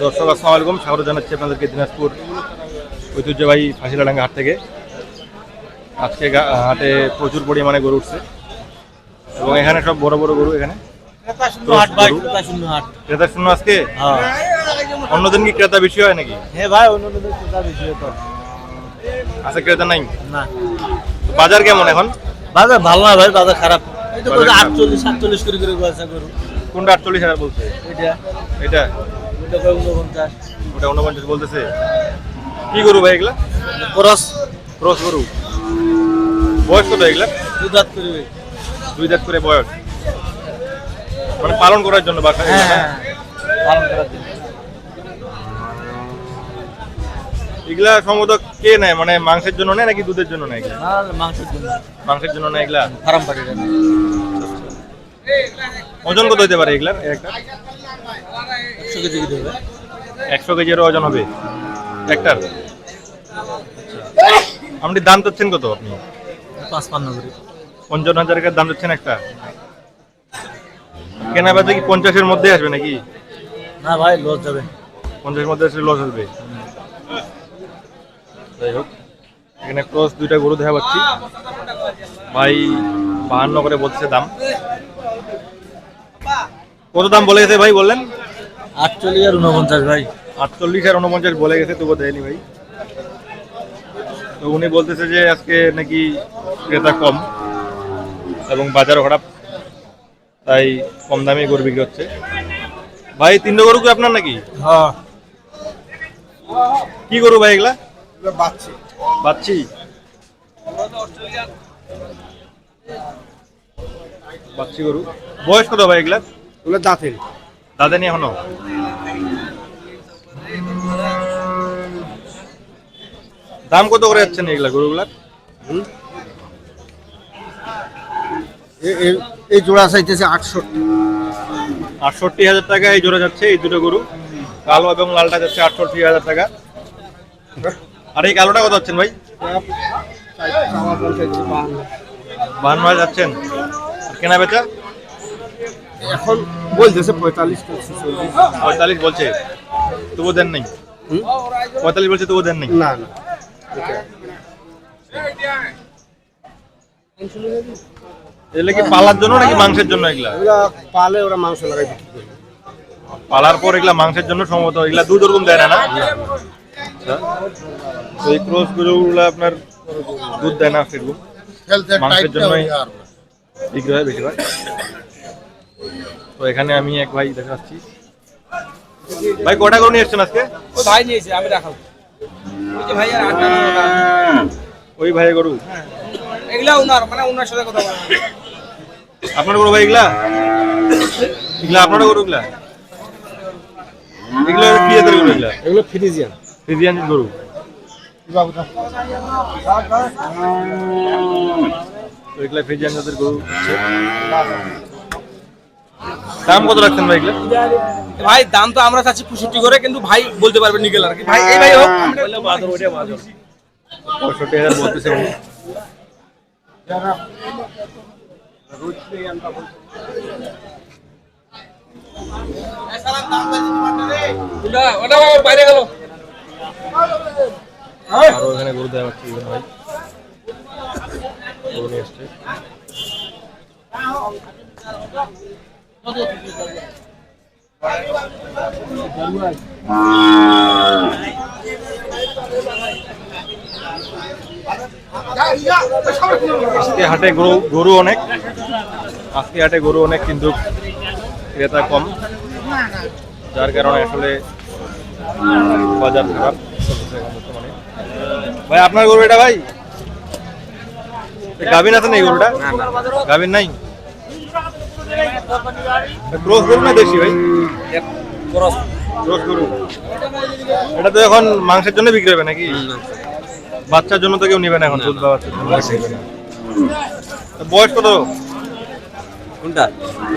দর্শক আসসালামু আলাইকুম। স্বাগত জানাচ্ছি আপনাদেরকে দিনাজপুর ঐতিহ্যবাহী ফাঁসিলাডাঙ্গা হাট থেকে। আজকে হাটে প্রচুর পরিমাণে গরু উঠছে এবং এখানে সব বড় বড় গরু এখানে। ক্রেতা শূন্য আজকে? হ্যাঁ। অন্যদিন কি ক্রেতা বেশি হয় নাকি? হ্যাঁ ভাই অন্য অন্য ক্রেতা বেশি তো আজকে ক্রেতা নাই? না। বাজার কেমন এখন? বাজার ভালো না ভাই বাজার খারাপ। আটচল্লিশ সাতচল্লিশ করে করে গেছে গরু। কোনটা আটচল্লিশ হাজার বলছে? এটা। এটা? ওটা উনপঞ্চাশ বলতেছে। কি গরু ভাই এগুলা? খরচ ক্রস গরু। বয়স কত এগুলা? দুই দাঁত করবে দুই দাঁত করে বয়স। মানে পালন করার জন্য হ্যাঁ হ্যাঁ পালন করার জন্য। এগুলা সম্ভবত কে নেয়? মানে মাংসের জন্য নেয় নাকি দুধের জন্য নেয় না মাংসের জন্য। মাংসের জন্য নেয় এগুলা? ফার্ম ওজন কত হতে পারে এগুলার? একটা? একশো কেজি হবে। একশো কেজির ওজন হবে? একটার? আপনি দাম চাচ্ছেন কত আপনি? পাঁচ পান্ন করে। পঞ্চান্ন হাজার টাকার দাম চাচ্ছেন একটা? কেনা বেচা কি পঞ্চাশের মধ্যে আসবে নাকি? না ভাই লস যাবে। পঞ্চাশের মধ্যে আসলে লস আসবে যাই হোক এখানে ক্রস দুইটা গরু দেখা পাচ্ছি। ভাই বাহান্ন করে বলছে দাম। কত দাম বলে গেছে ভাই বললেন? আটচল্লিশ আর উনপঞ্চাশ ভাই। আটচল্লিশ আর উনপঞ্চাশ বলে গেছে তবু দেয়নি ভাই। তো উনি বলতেছে যে আজকে নাকি ক্রেতা কম এবং বাজারও খারাপ তাই কম দামে গরু বিক্রি হচ্ছে। ভাই তিনটে গরু কি আপনার নাকি? হ্যাঁ। কি গরু ভাই এগুলা? বাচ্চি। বাচ্চি। বাচ্চি গরু। বয়স কত ভাই এগুলা ওগুলো দাঁতের দাদা নি এখনও দাম কত করে যাচ্ছেন এগুলা গরুগুলার এই জোড়া চাইতেছে আটষট্টি আটষট্টি হাজার টাকা এই জোড়া যাচ্ছে এই দুটো গরু কালো এবং লালটা যাচ্ছে আটষট্টি হাজার টাকা আর এই কালোটা কত যাচ্ছেন ভাই বাহান্ন হাজার যাচ্ছেন কেনা বেচা এখন বলতেছে পঁয়তাল্লিশ পঁয়তাল্লিশ বলছে তবু দেন নেই। পঁয়তাল্লিশ বলছে তবু দেন নেই। না না। এগুলো কি পালার জন্য নাকি মাংসের জন্য এগুলা? পালে ওরা মাংস লাগাই বিক্রি করে। পালার পর এগুলা মাংসের জন্য সম্ভবত এগুলা দুধ ওরকম দেয় না না? আচ্ছা। তো এই ক্রস গরুগুলো আপনার দুধ দেয় না সেরকম মাংসের জন্যই হয় বেশিরভাগ। তো এখানে আমি এক ভাই দেখাচ্ছি। ভাই কটা গরু নিয়ে এসছেন আজকে? ও ভাই নিয়েছে আমি রাখাবো ওই যে ভাই আর আটটা ওই ভাই গরু? এগুলা উনার মানে উনার সাথে কথা বলা। আপনার গরু ভাই এগুলা? এগুলা আপনার গরু এগুলা? এগুলো কি জাতের গরু এগুলা? এগুলো ফ্রিজিয়ান ফ্রিজিয়ান গরু। তো এগুলা ফ্রিজিয়ান গরু। দাম কত রাখছেন ভাই এগুলা? ভাই দাম তো আমরা চাচ্ছি পঁয়ষট্টি করে কিন্তু ভাই বলতে পারবে নিকেল আর কি। ভাই এই ভাই হোক পঁয়ষট্টি হাজার বলতেছে বাইরে গেল। আরও! এখানে গরু দেওয়া হচ্ছে ভাই। গরু নিয়ে এসছে আজকে হাটে গরু গরু অনেক। আজকে হাটে গরু অনেক কিন্তু ক্রেতা কম। যার কারণে আসলে বাজার খারাপ ভাই আপনার গরু এটা ভাই? গাভিন আছে নাই গরুটা? গাভিন নাই? ক্রস গরু না দেশি ভাই? ক্রস। গরু। এটা তো এখন মাংসের জন্য বিক্রি হবে নাকি? বাচ্চার জন্য তো কেউ নেবে না এখন দুধ বাচ্চার জন্য। বয়স কত? কোনটা?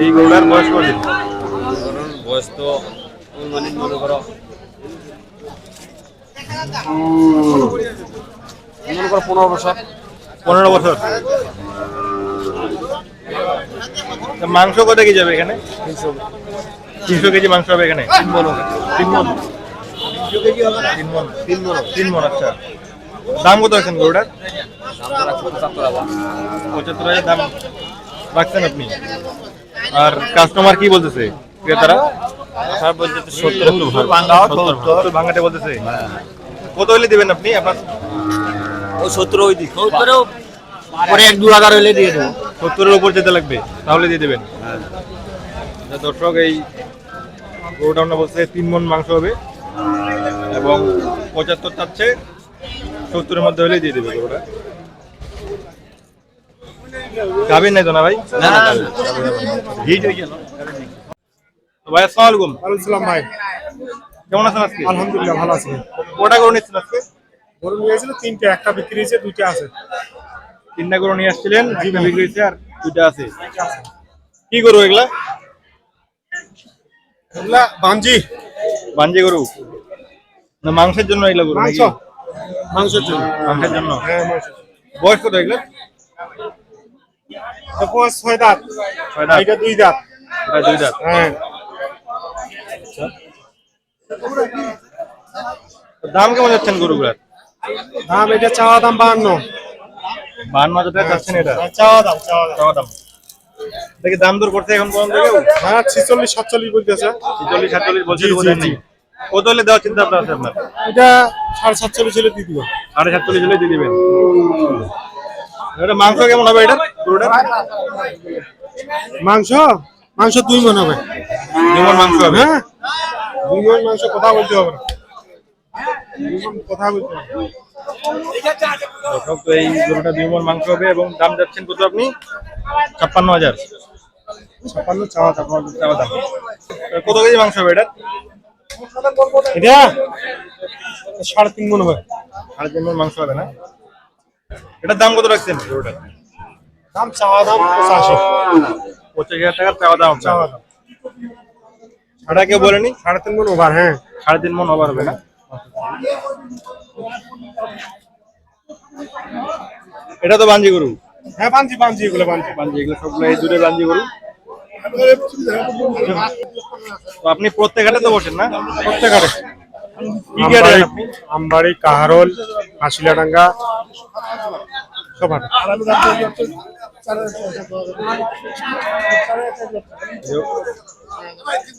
এই গরুটার বয়স কত? বয়স তো মানে মনে করো। মনে করো পনেরো বছর। পনেরো বছর। মাংস কত কি যাবে এখানে? তিনশো কেজি মাংস হবে এখানে? তিন মন তিন মন তিন মন তিন মন তিন মন আচ্ছা। দাম কত আছেন গরুটার? পঁচাত্তর হাজার দাম রাখছেন আপনি। আর কাস্টমার কি বলতেছে? ক্রেতারা? স্যার সত্তর সত্তর বলতেছে? কত দিবেন আপনি? আপনার ও সত্তর ওই দিক। সত্তরেও পরে এক দু হাজার হলে দিয়ে দেবো। সত্তরের উপর যেতে লাগবে তাহলে দিয়ে দেবেন। তা দর্শক এই গরুটা আমরা বলছে তিন মন মাংস হবে এবং পঁচাত্তর চাচ্ছে সত্তরের মধ্যে হলেই দিয়ে দেবে গরুটা। গাভীর নাই তো না ভাই? না, না। হিট হয়ে গেল ভাই আসসালামু আলাইকুম। আলাইকুম ভাই। কেমন আছেন আজকে? আলহামদুলিল্লাহ ভালো আছি। কটা গরু নিচ্ছেন আজকে? গরু নিয়ে গেছিল তিনটে একটা বিক্রি হয়েছে দুইটা আছে। তিনটা গরু নিয়ে আসছিলেন একটা বিক্রি হয়েছে আর দুইটা আছে। কি গরু এগুলা? এগুলা বাঞ্জি বাঞ্জি গরু? না মাংসের জন্য এগুলা গরু মাংস। মাংসের জন্য। মাংসের জন্য? হ্যাঁ বয়স কত এগুলা? তারপর ছয় দাঁত। ছয় দাঁত। এটা দুই দাঁত। দুই দাঁত। হ্যাঁ। দাম কেমন যাচ্ছেন গরুগুলার? দাম এটা চাওয়া দাম বাহান্ন। বান্ন হাজার টাকা চাচ্ছেন এটা? চাওয়া দাম চাওয়া দাম। দেখি দাম। দর করতে এখন পর্যন্ত হ্যাঁ ছিচল্লিশ সাতচল্লিশ বলতেছে ছিচল্লিশ সাতচল্লিশ বলছে জি, তো জি, দেননি। জি। কত হলে দেওয়ার চিন্তা আপনার আছে আপনার? এটা সাড়ে সাতচল্লিশ হলে দিয়ে দিব। সাড়ে সাতচল্লিশ হলে দিয়ে দিবেন। এটা মাংস কেমন হবে এটা? মাংস? মাংস দুই মন হবে। যেমন মাংস হবে? হ্যাঁ। দুই মন মাংস কথা বলতে হবে দুই কথা বলতে হবে। দর্শক, তো এই গরুটা মন মাংস হবে এবং দাম যাচ্ছেন কত আপনি? ছাপ্পান্ন হাজার। ছাপ্পান্ন চাওয়া দাম চাওয়া দাম। কত কেজি মাংস হবে এটা? এটা? সাড়ে তিন মন হবে। সাড়ে তিন মন মাংস হবে না? এটার দাম কত রাখছেন গরুটার দাম চাওয়া দাম পঁচাশি। পঁচিশ হাজার টাকার চাওয়া দাম। চাওয়া দাম। এটা কেউ বলেনি? সাড়ে তিন মন ওভার হ্যাঁ। সাড়ে তিন মন ওভার হবে না? এটা তো বাঞ্জি গরু? হ্যাঁ বাঞ্জি বাঞ্জি এগুলো বাঞ্জি বাঞ্জি এগুলো সবগুলো এই দূরে বাঞ্জি গরু। তো আপনি প্রত্যেক হাটে তো বসেন না? প্রত্যেক হাটে? আমবাড়ি কাহারোল হাসিলাডাঙ্গা সব হাটে।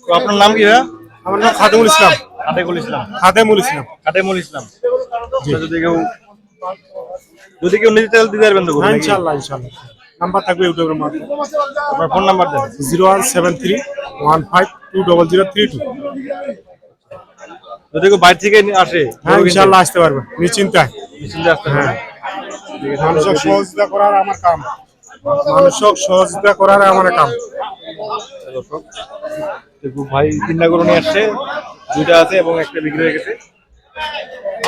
তো আপনার নাম কি ভাইয়া? আমার নাম খাদেমুল ইসলাম। আটেকুল ইসলাম। খাদেমুল ইসলাম। কাটেমুল ইসলাম। যদি কেউ যদি কেউ নিতে চাইলে দিতে পারবেন তো? ইনশাল্লাহ ইনশাল্লাহ নাম্বার থাকবে ইউটিউবের মাধ্যমে। আপনার ফোন নাম্বার দেন। Zero one seven three one five two double zero three two. যদি কেউ বাইরে থেকে আসে হ্যাঁ ইনশাল্লাহ আসতে পারবে। নিশ্চিন্তায়। নিশ্চিন্তে আসতে হ্যাঁ। মানুষক সহযোগিতা করার আমার কাম। মানুষক সহযোগিতা করার আমার কাম। ভাই তিনটা গরু নিয়ে আসছে দুইটা আছে এবং একটা বিক্রি হয়ে গেছে।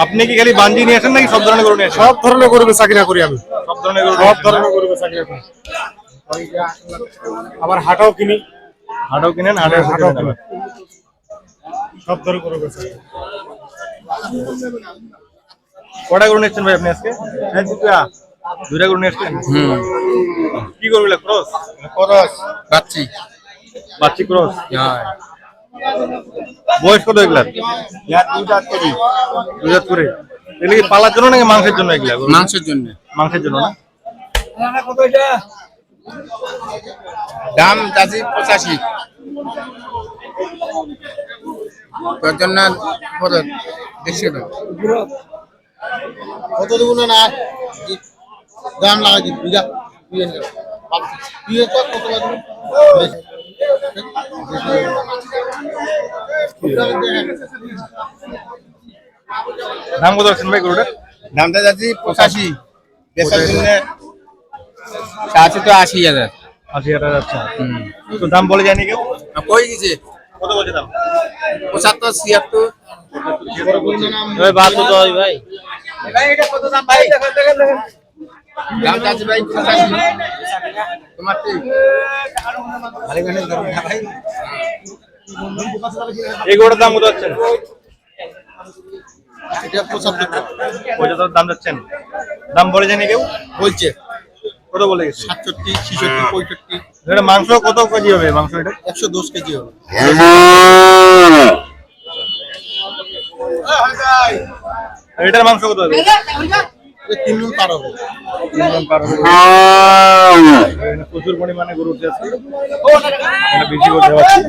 আপনি কি খালি বাঞ্জি নিয়ে আসেন নাকি সব ধরনের গরু নিয়ে আসেন? সব ধরনের গরু বেচা কিনা করি আমি। সব ধরনের গরু সব ধরনের গরু বেচা কিনা করি। আবার হাটাও কিনি। হাটও কিনেন হাটে হাটও হাটও সব ধরনের গরু বেচা কটা গরু নিচ্ছেন ভাই আপনি আজকে? হ্যাঁ দুটা। দুইটা গরু নিয়ে আসছেন? কি গরু ক্রস? খরচ পাচ্ছি বাচ্চি ক্রস? হ্যাঁ। বয়স কত এগুলা দুজাত করে এগুলো কি পালার জন্য নাকি মাংসের জন্য এগুলা? মাংসের জন্য। মাংসের জন্য না? দাম চাচ্ছি পঁচাশি। তোর জন্য হবে কত দেবো না? না দাম লাগা দিবি বুঝা তুই কত কত লাগবে? দাম কত রাখছেন ভাই গরুটার? দামটা যাচ্ছি পঁচাশি। বেচার জন্য চাচ্ছি তো আশি হাজার। আশি হাজার যাচ্ছে তো দাম বলে যায়নি কেউ? কই গেছে? কত বলছে দাম? পঁচাত্তর ছিয়াত্তর। ভাই বাহাত্তর তো হয় ভাই। দাম চাচ্ছি ভাই পঁচাশি তোমার ঠিক এই গরুটার দাম কত যাচ্ছেন এটা পঁচাত্তর পঁচাত্তর দাম যাচ্ছেন দাম বলে যায়নি কেউ বলছে কত বলে গেছে সাতষট্টি ছিষট্টি পঁয়ষট্টি এটা মাংস কত কেজি হবে মাংস এটা একশো দশ কেজি হবে এটার মাংস কত হবে তিন মন পার হবে। তিন পার হ্যাঁ। প্রচুর পরিমাণে গরু উঠে আছে এটা বিক্রি করতে পারছি